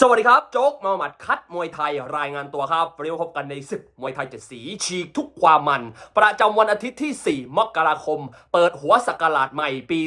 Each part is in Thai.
สวัสดีครับ โจ๊กมาหมัดคัดมวยไทยรายงานตัวครับวันนี้มพบกันในศึกมวยไทยเจ็ดสีฉีกทุกความมัน ประจำวันอาทิตย์ที่ 4 มกราคม เปิดหัวสักราชใหม่ปี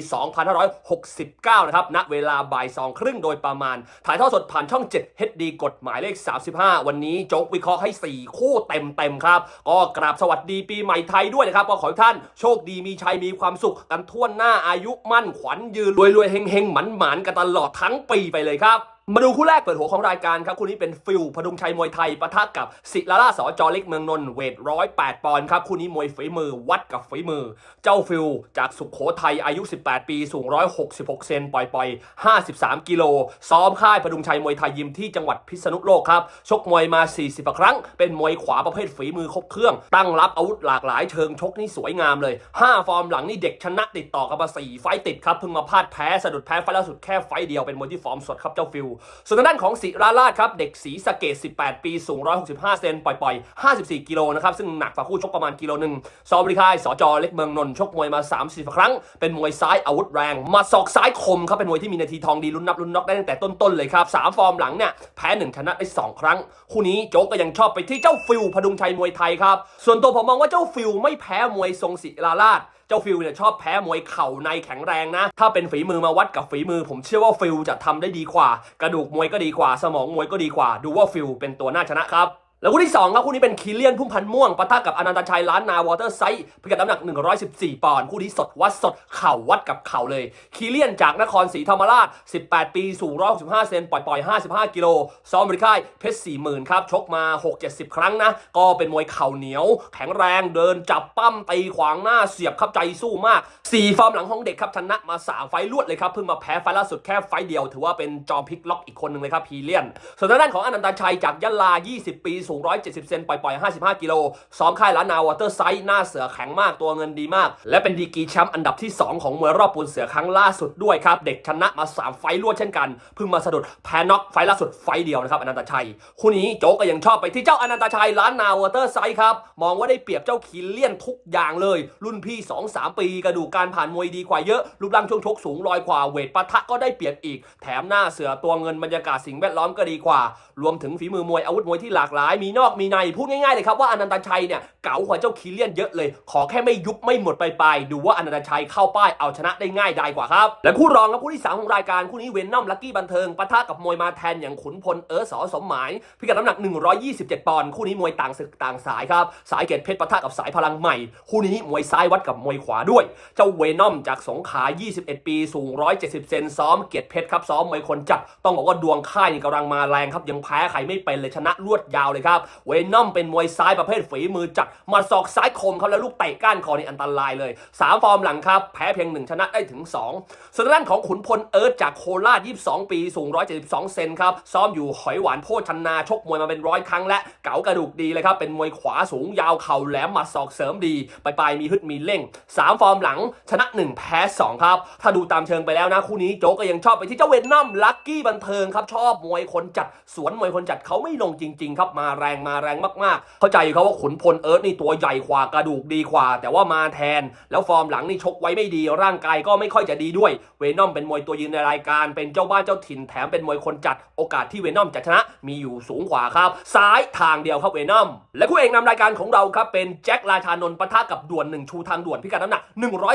2569 นะครับณเวลาบ่ายสองครึ่งโดยประมาณ ถ่ายทอดสดผ่านช่อง 7 HD กฎหมายเลข 35 วันนี้โจ๊กวิเคราะห์ให้ 4 คู่เต็มๆครับ ก็กราบสวัสดีปีใหม่ไทยด้วยนะครับก็ขอให้ท่านโชคดีมีชัยมีความสุขกันทั่วหน้าอายุมั่นขวัญยืนรวยๆเฮงๆหมันๆกันตลอดทั้งปีไปเลยครับ มาดูคู่แรกเปิดหัวของรายการครับคู่นี้เป็นฟิลพดุงชัยมวยไทยปะทะกับศิลาล่าสอจอเล็กเมืองนนท์เวทร้อยแปดปอนด์ครับคู่นี้มวยฝีมือวัดกับฝีมือ เจ้าฟิลจากสุขโขทัยอายุ 18 ปี สูง 166 เซนปล่อยๆ53 กิโล ซ้อมค่ายพดุงชัยมวยไทยยิมที่จังหวัดพิษณุโลกครับ ชกมวยมา 40 ครั้ง เป็นมวยขวาประเภทฝีมือครบเครื่อง ตั้งรับอาวุธหลากหลายเชิงชกนี่สวยงามเลย 5 ฟอร์มหลังนี่เด็กชนะติดต่อกันมา4ไฟติดครับเพิ่งมาพลาดแพ้สะดุดแพ้ไฟล่าสุดแค่ไฟเดียวเป็นมวยที่ฟอร์มสดครับเจ้าฟิลส่วนทางด้านของศิราราชครับ เด็กสีสะเกด18 ปี สูง 165 เซนปล่อย ๆ 54 กิโลนะครับ ซึ่งหนักกว่าคู่ชกประมาณกิโลหนึ่งซอบริคายสจเล็กเมืองนนท์ชกมวยมา 30 ครั้ง เป็นมวยซ้ายอาวุธแรง มาศอกซ้ายคมครับ เป็นมวยที่มีนาทีทองดีลุ้นนับลุ้นน็อกได้ตั้งแต่ต้น ๆ เลยครับ 3 ฟอร์มหลังเนี่ยแพ้1ชนะได้ 2 ครั้ง คู่นี้โจ๊กก็ยังชอบไปที่เจ้าฟิลพดุงชัยมวยไทยครับ ส่วนตัวผมมองว่าเจ้าฟิลไม่แพ้มวยทรงศิราราช เจ้าฟิลเนี่ยชอบแพ้มวยเข่าในแข็งแรงนะ ถ้าเป็นฝีมือมาวัดกับฝีมือ ผมเชื่อว่าฟิลจะทำได้ดีกว่า กระดูกมวยก็ดีกว่า สมองมวยก็ดีกว่า ดูว่าฟิลเป็นตัวน่าชนะครับ แล้วคู่ที่2ครับคู่นี้เป็นคิเลียนพุ่มพันธ์ม่วงปะทะกับอนันตชัยล้านนาวอเตอร์ไซส์พิกัดน้ำหนัก 114 ปอนด์คู่นี้สดวัดสดเข่าวัดกับเข่าเลย คิเลียนจากนครศรีธรรมราช 18 ปีสูง165เซนปล่อยๆ 55 กิโลซ้อมบริค่ายเพชร 40,000 ครับ ชกมา 6-70 ครั้งนะ ก็เป็นมวยเข่าเหนียว แข็งแรงเดินจับปั้มตีขวางหน้าเสียบครับใจสู้มาก 4 ฟอร์มหลังของเด็กครับชนะมา 3 ไฟล์รวดเลยครับเพิ่งมาแพ้ไฟล์ล่าสุดแค่ไฟล์เดียว ถือว่าเป็นจอมพลิกล็อกอีกคนหนึ่งเลยครับพีเลียนส่วนด้านของอนันตชัยจากยะลา 20 ปีสูง 170 เซนปล่อยๆ 55 กิโลซ้อมค่ายล้านนาวอเตอร์ไซส์หน้าเสือแข็งมากตัวเงินดีมาก และเป็นดีกีแชมป์อันดับที่ 2 ของมวยรอบปูนเสือครั้งล่าสุดด้วยครับ เด็กชนะมา 3 ไฟล์รวดเช่นกันเพิ่งมาสะดุดแพ้น็อกไฟล์ล่าสุดไฟล์เดียวนะครับอนันตชัย คู่นี้โจ๊กก็ยังชอบไปที่เจ้าอนันตชัยล้านนาวอเตอร์ไซส์ครับมองว่าได้เปรียบเจ้าคิเลียนทุกอย่างเลย รุ่นพี่ 2-3 ปีกระดูกการผ่านมวยดีกว่าเยอะรูปร่างช่วงชกสูงลอยกว่าเวทปะทะก็ได้เปรียบอีก แถมหน้าเสือตัวเงินบรรยากาศสิ่งแวดล้อมก็ดีกว่า รวมถึงฝีมือมวยอาวุธมวยที่หลากหลายมีนอกมีในพูดง่ายๆเลยครับว่าอนันตชัยเนี่ยเก๋ากว่าเจ้าคิเลียนเยอะเลย ขอแค่ไม่ยุบไม่หมดไปไปดูว่าอนันตชัยเข้าป้ายเอาชนะได้ง่ายได้กว่าครับ และคู่รองครับคู่ที่สามของรายการคู่นี้เวนนอมลักกี้บันเทิงปะทะกับมวยมาแทนอย่างขุนพลเออสอสมหมายพิกัดน้ำหนัก 127 ปอนด์คู่นี้มวยต่างศึกต่างสายครับสายเกตเพชรปะทะกับสายพลังใหม่ คู่นี้มวยซ้ายวัดกับมวยขวาด้วย เจ้าเวนอมจากสงขา 21 ปี สูง 170 เซนซ้อมเกียรติเพชรครับซ้อมมวยคนจัดต้องบอกว่าดวงค่ายกำลังมาแรงครับยังแพ้ใครไม่เป็นเลยชนะรวดยาวเลยครับเวนอมเป็นมวยซ้ายประเภทฝีมือจัดหมาศอกซ้ายคมครับแล้วลูกเตะก้านคอนี่อันตรายเลย 3 ฟอร์มหลังครับ แพ้เพียง 1 ชนะได้ถึง 2ส่วนด้านของขุนพลเอิร์ธจากโคราช 22 ปีสูง 172 เซนครับซ้อมอยู่หอยหวานโพชันนาชกมวยมาเป็นร้อยครั้งและเก๋ากระดูกดีเลยครับเป็นมวยขวาสูงยาวเข่าแหลมหมัดศอกเสริมดีปลายมีฮึดมีเร่ง 3 ฟอร์มหลังชนะ 1 แพ้ 2 ครับ ถ้าดูตามเชิงไปแล้วนะ คู่นี้โจ๊กก็ยังชอบไปที่เจ้าเวนนัมลักกี้บันเทิงครับ ชอบมวยคนจัด สวนมวยคนจัดเขาไม่ลงจริง ๆ ครับมาแรงมาแรงมากๆ เข้าใจอยู่ครับว่าขุนพลเอิร์ธนี่ตัวใหญ่กว่ากระดูกดีกว่า แต่ว่ามาแทน แล้วฟอร์มหลังนี่ชกไว้ไม่ดี ร่างกายก็ไม่ค่อยจะดีด้วย เวนอมเป็นมวยตัวยืนในรายการ เป็นเจ้าบ้านเจ้าถิ่นแถมเป็นมวยคนจัด โอกาสที่เวนอมจะชนะมีอยู่สูงกว่าครับ ซ้ายทางเดียวครับเวนอม และคู่เอกนำรายการของเราครับเป็นแจ็คราชานนท์ปะทะกับด่วนหนึ่งชูทางด่วนพิกัดน้ำหนัก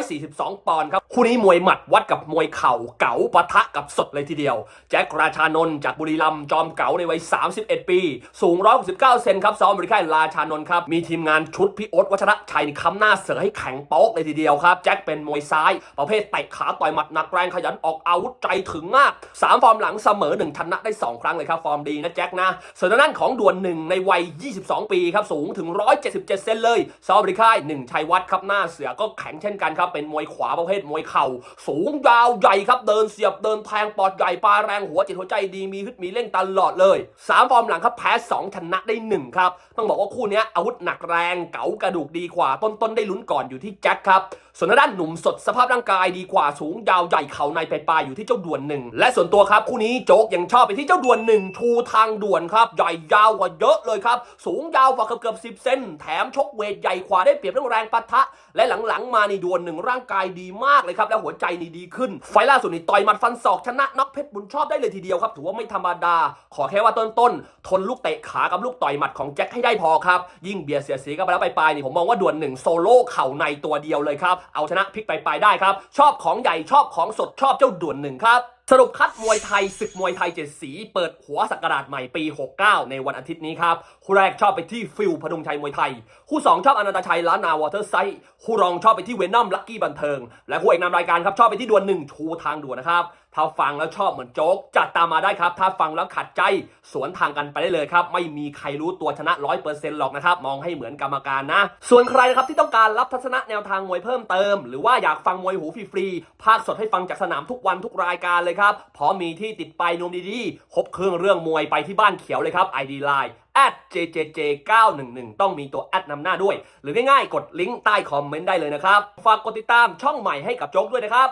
142 ปอนด์ครับคู่นี้มวยหมัดวัดกับมวยเข่าเก๋าปะทะกับสดเลยทีเดียว แจ็คราชานนท์จากบุรีรัมย์จอมเก๋าในวัย 31 ปี สูง69 เซนครับซ้อมบริค่ายราชานนท์ครับ มีทีมงานชุดพี่โอ๊ตวัชระชัยค้ำหน้าเสือให้แข็งโป๊กเลยทีเดียวครับ แจ็คเป็นมวยซ้าย ประเภทเตะขาต่อยหมัดหนักแรงขยันออกอาวุธใจถึงมาก 3 ฟอร์มหลังเสมอ 1 ชนะได้ 2 ครั้งเลยครับ ฟอร์มดีนะแจ็คนะส่วนางด้านของด่วนหนึ่งในวัย 22 ปีครับสูงถึง 177 เซนเลยซ้อมบริค่ายหนึ่งชัยวัฒน์ครับหน้าเสือก็แข็งเช่นกันครับเป็นมวยขวาประเภทมวยเข่า สูงยาวใหญ่ครับเดินเสียบเดินแทงปอดใหญ่ปลาแรงหัวจิตหัวใจดีมีฮึดมีเร่งตลอดเลย 3 ฟอร์มหลังครับแพ้2ชนะได้หนึ่งครับต้องบอกว่าคู่นี้อาวุธหนักแรงเก๋ากระดูกดีกว่า ต้นๆได้ลุ้นก่อนอยู่ที่แจ็คครับส่วนด้านหนุ่มสดสภาพร่างกายดีกว่าสูงยาวใหญ่เข่าในปลายอยู่ที่เจ้าด่วนหนึ่งและส่วนตัวครับคู่นี้โจ๊กยังชอบไปที่เจ้าด่วนหนึ่งชูทางด่วนครับใหญ่ยาวกว่าเยอะเลยครับสูงยาวกว่าเกือบเกือบสิบเซนแถมชกเวทใหญ่กว่าได้เปรียบเรื่องแรงปะทะ และหลังๆมานี่ด่วนหนึ่งร่างกายดีมากเลยครับและหัวใจนี่ดีขึ้น ไฟล่าสุดนี่ต่อยหมัดฟันศอกชนะน็อกเพชรบุญชอบได้เลยทีเดียวครับถือว่าไม่ธรรมดา ขอแค่ว่าต้นๆทนลูกเตะขากับลูกต่อยหมัดของแจ็คให้ได้พอครับ ยิ่งเบียดเสียสีกันไปแล้วไปลายๆนี่ผมมองว่าด่วนหนึ่งโซโล่เข่าในตัวเดียวเลยครับ เอาชนะพลิกไปลายๆได้ครับ ชอบของใหญ่ชอบของสดชอบเจ้าด่วนหนึ่งครับสรุปคัดมวยไทยศึกมวยไทยเจ็ดสีเปิดหัวสักราชใหม่ปี 69 ในวันอาทิตย์นี้ครับคู่แรกชอบไปที่ฟิลพดุงชัยมวยไทย คู่ 2 ชอบอนันตชัยล้านนาวอเตอร์ไซด์คู่รองชอบไปที่เวนอมลักกี้บันเทิง และคู่เอกนำรายการครับชอบไปที่ดวลหนึ่งชูทางด่วนนะครับ ถ้าฟังแล้วชอบเหมือนโจ๊ก จัดตามมาได้ครับ ถ้าฟังแล้วขัดใจสวนทางกันไปได้เลยครับ ไม่มีใครรู้ตัวชนะ 100%หรอกนะครับ มองให้เหมือนกรรมการนะ ส่วนใครนะครับที่ต้องการรับทัศนะแนวทางมวยเพิ่มเติม หรือว่าอยากฟังมวยหูฟรีๆภาคสดให้ฟังจากสนามทุกวันทุกรายการเลยครับพร้อมมีที่ติดไปายนวมดีๆครบเครื่องเรื่องมวยไปที่บ้านเขียวเลยครับ ID Line @jjj911 ต้องมีตัวแอดนำหน้าด้วย หรือง่ายๆ กดลิงก์ใต้คอมเมนต์ได้เลยนะครับ ฝากกดติดตามช่องใหม่ให้กับโจ๊กด้วยนะครับ